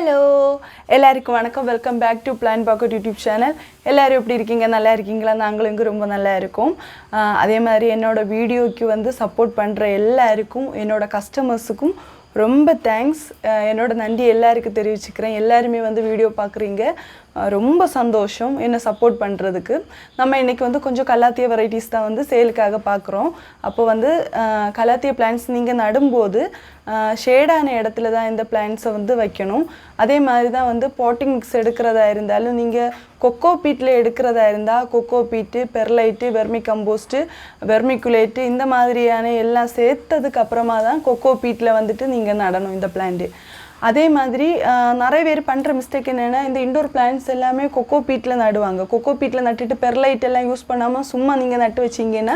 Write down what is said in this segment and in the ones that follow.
Hello எல்லாருக்கும் வணக்கம். Welcome back to plan pocket YouTube channel எல்லோரும் எப்படி இருக்கீங்க? நல்லா இருக்கீங்களா? நாங்களும் இங்கே ரொம்ப நல்லா இருக்கோம். அதே மாதிரி என்னோட வீடியோக்கு வந்து சப்போர்ட் பண்ணுற எல்லாருக்கும் என்னோடய கஸ்டமர்ஸுக்கும் ரொம்ப தேங்க்ஸ் என்னோட நன்றி எல்லாருக்கும் தெரிவிச்சுக்கிறேன். எல்லாருமே வந்து வீடியோ பார்க்குறீங்க. ரொம்ப சந்தோஷம் என்னை சப்போர்ட் பண்ணுறதுக்கு நம்ம இன்றைக்கி வந்து கொஞ்சம் கலாத்திய வெரைட்டிஸ் தான் வந்து சேலுக்காக பார்க்குறோம் அப்போ வந்து கலாத்திய பிளான்ஸ் நீங்கள் நடும்போது ஷேடான இடத்துல தான் இந்த பிளான்ஸை வந்து வைக்கணும். அதே மாதிரி தான் வந்து பாட்டிங் மிக்ஸ் எடுக்கிறதா இருந்தாலும் நீங்கள் கொக்கோ பீட்டில் எடுக்கிறதா இருந்தால் cocoa peat perlite vermicompost vermiculite இந்த மாதிரியான எல்லாம் சேர்த்ததுக்கு அப்புறமா தான் கொக்கோ பீட்டில் வந்துட்டு நீங்கள் நடணும் இந்த பிளான்ட்டு அதே மாதிரி நிறைய பேர் பண்ணுற மிஸ்டேக் என்னென்னா இந்த இண்டோர் பிளான்ஸ் எல்லாமே கொக்கோ பீட்டில் நடுவாங்க. கொக்கோ பீட்டில் நட்டுட்டு பெர்லைட் எல்லாம் யூஸ் பண்ணாமல் சும்மா நீங்கள் நட்டு வச்சிங்கன்னா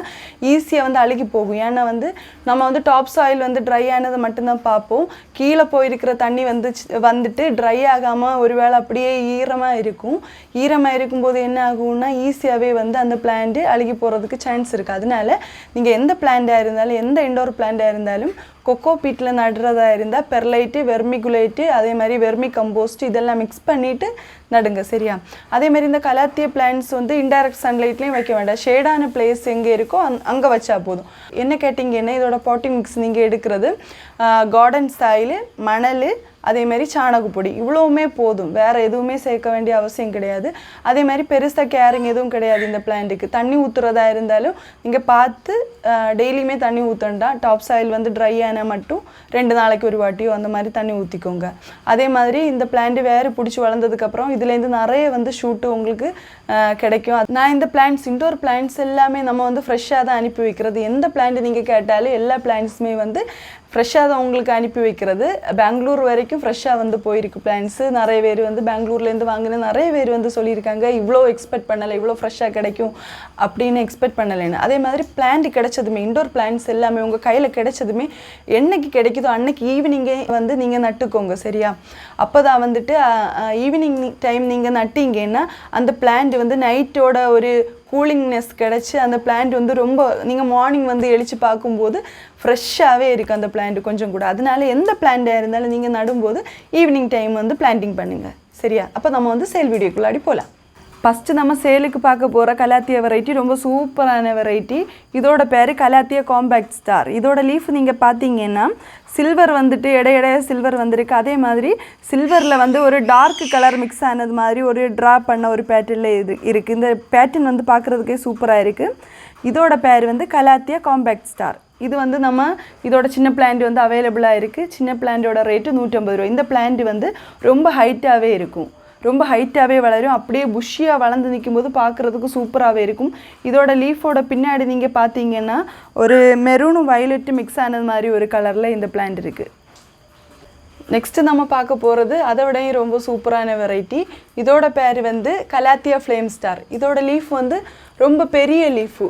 ஈஸியாக வந்து அழுகி போகும். ஏன்னா வந்து நம்ம வந்து டாப் சாயில் வந்து ட்ரை ஆனதை மட்டும்தான் பார்ப்போம். கீழே போயிருக்கிற தண்ணி வந்து வந்துட்டு ட்ரை ஆகாமல் ஒருவேளை அப்படியே ஈரமாக இருக்கும். ஈரமாக இருக்கும்போது என்ன ஆகும்னா ஈஸியாகவே வந்து அந்த பிளான்ட்டு அழுகி போகிறதுக்கு சான்ஸ் இருக்குது அதனால நீங்கள் எந்த பிளான்ட்டாக இருந்தாலும் எந்த இண்டோர் பிளான்ட்டாக இருந்தாலும் கொக்கோ பீட்டில் நடுறதா இருந்தால் பெர்லைட்டு வெர்மிகுலேட்டு அதே மாதிரி வெர்மி கம்போஸ்ட் இதெல்லாம் மிக்ஸ் பண்ணிவிட்டு நடுங்க சரியா? அதே மாதிரி இந்த கலாத்திய பிளான்ஸ் வந்து இன்டைரக்ட் சன்லைட்லேயும் வைக்க வேண்டாம். ஷேடான பிளேஸ் எங்கே இருக்கோ அங் அங்கே வச்சா போதும். என்ன கேட்டிங்கன்னா இதோட பாட்டிங் மிக்ஸ் நீங்கள் எடுக்கிறது கார்டன் ஸ்டைலு மணல் அதே மாதிரி சாணகப்பொடி. இவ்வளவுமே போதும். வேறு எதுவுமே சேர்க்க வேண்டிய அவசியம் கிடையாது. அதே மாதிரி பெருசாக கேரிங் எதுவும் கிடையாது இந்த பிளான்ட்டுக்கு தண்ணி ஊற்றுறதா இருந்தாலும் நீங்கள் பார்த்து டெய்லியுமே தண்ணி ஊற்றண்டா டாப் சாயில் வந்து ட்ரை ஆனால் மட்டும் ரெண்டு நாளைக்கு ஒரு வாட்டியோ அந்த மாதிரி தண்ணி ஊற்றிக்கோங்க அதே மாதிரி இந்த பிளான்ட்டு வேறு பிடிச்சி வளர்ந்ததுக்கப்புறம் இதுலேருந்து நிறைய வந்து ஷூட்டு உங்களுக்கு கிடைக்கும். நான் இந்த பிளான்ட்ஸ் இன்டோர் பிளான்ட்ஸ் எல்லாமே நம்ம வந்து ஃப்ரெஷ்ஷாக தான் அனுப்பி வைக்கிறது. எந்த பிளான்ட் நீங்கள் கேட்டாலும் எல்லா பிளான்ட்ஸுமே வந்து ஃப்ரெஷ்ஷாக தான் உங்களுக்கு அனுப்பி வைக்கிறது. பெங்களூர் வரைக்கும் ஃப்ரெஷ்ஷாக வந்து போயிருக்கு பிளான்ஸு நிறைய பேர் வந்து பெங்களூர்லேருந்து வாங்கின நிறைய பேர் வந்து சொல்லியிருக்காங்க இவ்வளோ எக்ஸ்பெக்ட் பண்ணலை இவ்வளோ ஃப்ரெஷ்ஷாக கிடைக்கும் அப்படின்னு எக்ஸ்பெக்ட் பண்ணலைன்னு. அதே மாதிரி பிளான்ட் கிடைச்சதுமே இண்டோர் பிளான்ஸ் எல்லாமே உங்கள் கையில் கிடைச்சதுமே என்னைக்கு கிடைக்குதோ அன்னைக்கு ஈவினிங்கே வந்து நீங்கள் நட்டுக்கோங்க சரியா? அப்போ தான் வந்துட்டு ஈவினிங் டைம் நீங்கள் நட்டீங்கன்னா அந்த பிளான்ட் வந்து நைட்டோட ஒரு கூலிங்னஸ் கிடச்சி அந்த பிளான்ட் வந்து ரொம்ப நீங்கள் மார்னிங் வந்து எழுச்சி பார்க்கும்போது ஃப்ரெஷ்ஷாகவே இருக்குது அந்த பிளான்ட் கொஞ்சம் கூட. அதனால எந்த பிளான்ட்டாக இருந்தாலும் நீங்கள் நடும்போது ஈவினிங் டைம் வந்து பிளான்டிங் பண்ணுங்கள் சரியா? அப்போ நம்ம வந்து சேல் வீடியோக்குள்ளாடி போகலாம் ஃபஸ்ட்டு நம்ம சேலுக்கு பார்க்க போகிற கலாத்திய வெரைட்டி ரொம்ப சூப்பரான வெரைட்டி இதோட பேர் கலாத்திய காம்பேக்ட் ஸ்டார் இதோட லீஃப் நீங்கள் பார்த்தீங்கன்னா சில்வர் வந்துட்டு இடையிடைய சில்வர் வந்திருக்கு. அதே மாதிரி சில்வரில் வந்து ஒரு டார்க் கலர் மிக்ஸ் ஆனது மாதிரி ஒரு ட்ரா பண்ண ஒரு பேட்டர்னில் இது இருக்குது இந்த பேட்டர்ன் வந்து பார்க்குறதுக்கே சூப்பராக இருக்குது இதோட பேர் வந்து கலாத்திய காம்பேக்ட் ஸ்டார் இது வந்து நம்ம இதோட சின்ன பிளான்ட் வந்து அவைலபிளாக இருக்குது சின்ன பிளான்ட்டோட ரேட்டு நூற்றம்பது ரூபா இந்த பிளான்ட் வந்து ரொம்ப ஹைட்டாகவே இருக்கும். ரொம்ப ஹைட்டாகவே வளரும். அப்படியே புஷ்ஷியாக வளர்ந்து நிற்கும்போது பார்க்குறதுக்கு சூப்பராகவே இருக்கும். இதோட லீஃபோட பின்னாடி நீங்கள் பார்த்தீங்கன்னா ஒரு மெரூனும் வயலட்டு மிக்ஸ் ஆனது மாதிரி ஒரு கலரில் இந்த பிளான்ட் இருக்குது நெக்ஸ்ட்டு நம்ம பார்க்க போகிறது அதை விடையும் ரொம்ப சூப்பரான வெரைட்டி இதோட பேர் வந்து கலாத்தியா ஃப்ளேம் ஸ்டார் இதோட லீஃப் வந்து ரொம்ப பெரிய லீஃபு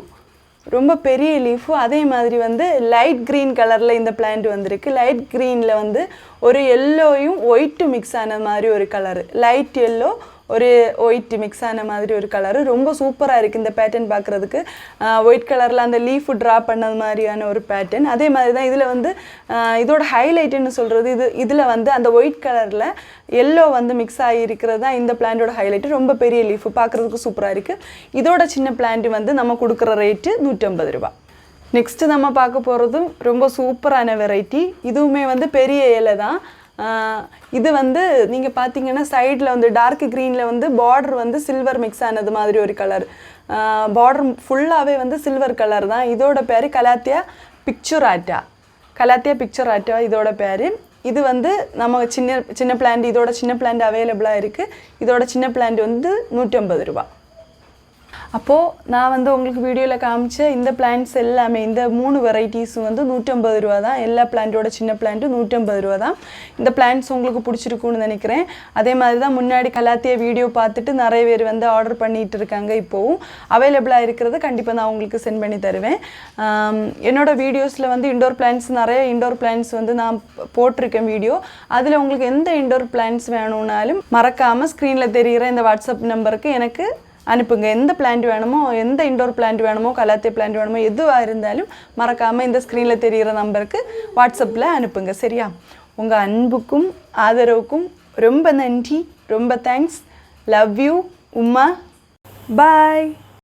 ரொம்ப பெரிய லீஃபு அதே மாதிரி வந்து லைட் க்ரீன் கலரில் இந்த பிளான்ட் வந்திருக்கு. லைட் க்ரீனில் வந்து ஒரு எல்லோயும் ஒயிட்டும் மிக்ஸ் ஆன மாதிரி ஒரு கலரு லைட் எல்லோ ஒரு ஒயிட் மிக்ஸ் ஆன மாதிரி ஒரு கலரு ரொம்ப சூப்பராக இருக்குது இந்த பேட்டர்ன் பார்க்குறதுக்கு ஒயிட் கலரில் அந்த லீஃப் ட்ரா பண்ணது மாதிரியான ஒரு பேட்டர்ன் அதே மாதிரி தான் இதில் வந்து இதோட ஹைலைட்டுன்னு சொல்கிறது இது இதில் வந்து அந்த ஒயிட் கலரில் எல்லோ வந்து மிக்ஸ் ஆகி இருக்கிறது தான் இந்த பிளான்ட்டோட ஹைலைட்டு ரொம்ப பெரிய லீஃப் பார்க்குறதுக்கு சூப்பராக இருக்குது இதோட சின்ன பிளான்ட் வந்து நம்ம கொடுக்குற ரேட்டு நூற்றம்பது ரூபா. நெக்ஸ்ட்டு நம்ம பார்க்க போகிறதும் ரொம்ப சூப்பரான வெரைட்டி இதுவுமே வந்து பெரிய இலை தான். இது வந்து நீங்கள் பார்த்தீங்கன்னா சைடில் வந்து டார்க் க்ரீனில் வந்து பார்டர் வந்து சில்வர் மிக்ஸ் ஆனது மாதிரி ஒரு கலர் பார்டர் ஃபுல்லாகவே வந்து சில்வர் கலர் தான். இதோட பேர் Galatia picturata Galatia picturata இதோட பேர். இது வந்து நம்ம சின்ன சின்ன பிளான்ட் இதோட சின்ன பிளான்ட் அவைலபிளாக இருக்குது இதோட சின்ன பிளான்ட் வந்து நூற்றம்பது ரூபா. அப்போது நான் வந்து உங்களுக்கு வீடியோவில் காமிச்ச இந்த பிளான்ட்ஸ் எல்லாமே இந்த மூணு வெரைட்டிஸும் வந்து நூற்றம்பது ரூபா தான். எல்லா பிளான்ட்டோட சின்ன பிளான்ட்டும் நூற்றம்பது ரூபா தான். இந்த பிளான்ட்ஸ் உங்களுக்கு பிடிச்சிருக்குன்னு நினைக்கிறேன். அதே மாதிரி தான் முன்னாடி கலாத்திய வீடியோ பார்த்துட்டு நிறைய பேர் வந்து ஆர்டர் பண்ணிகிட்டு இருக்காங்க இப்போவும். அவைலபிளாக இருக்கிறது கண்டிப்பாக நான் உங்களுக்கு சென்ட் பண்ணி தருவேன். என்னோடய வீடியோஸில் வந்து இண்டோர் பிளான்ஸ் நிறைய இண்டோர் பிளான்ஸ் வந்து நான் போட்டிருக்கேன் வீடியோ. அதில் உங்களுக்கு எந்த இண்டோர் பிளான்ஸ் வேணும்னாலும் மறக்காமல் ஸ்க்ரீனில் தெரிகிற இந்த வாட்ஸ்அப் நம்பருக்கு எனக்கு அனுப்புங்க. எந்த பிளான்ட் வேணுமோ எந்த இண்டோர் பிளான்ட் வேணுமோ கலாத்திய பிளான்ட் வேணுமோ எதுவாக இருந்தாலும் மறக்காமல் இந்த ஸ்க்ரீனில் தெரிகிற நம்பருக்கு வாட்ஸ்அப்பில் அனுப்புங்க. சரியா? உங்கள் அன்புக்கும் ஆதரவுக்கும் ரொம்ப நன்றி. ரொம்ப thanks love you Uma bye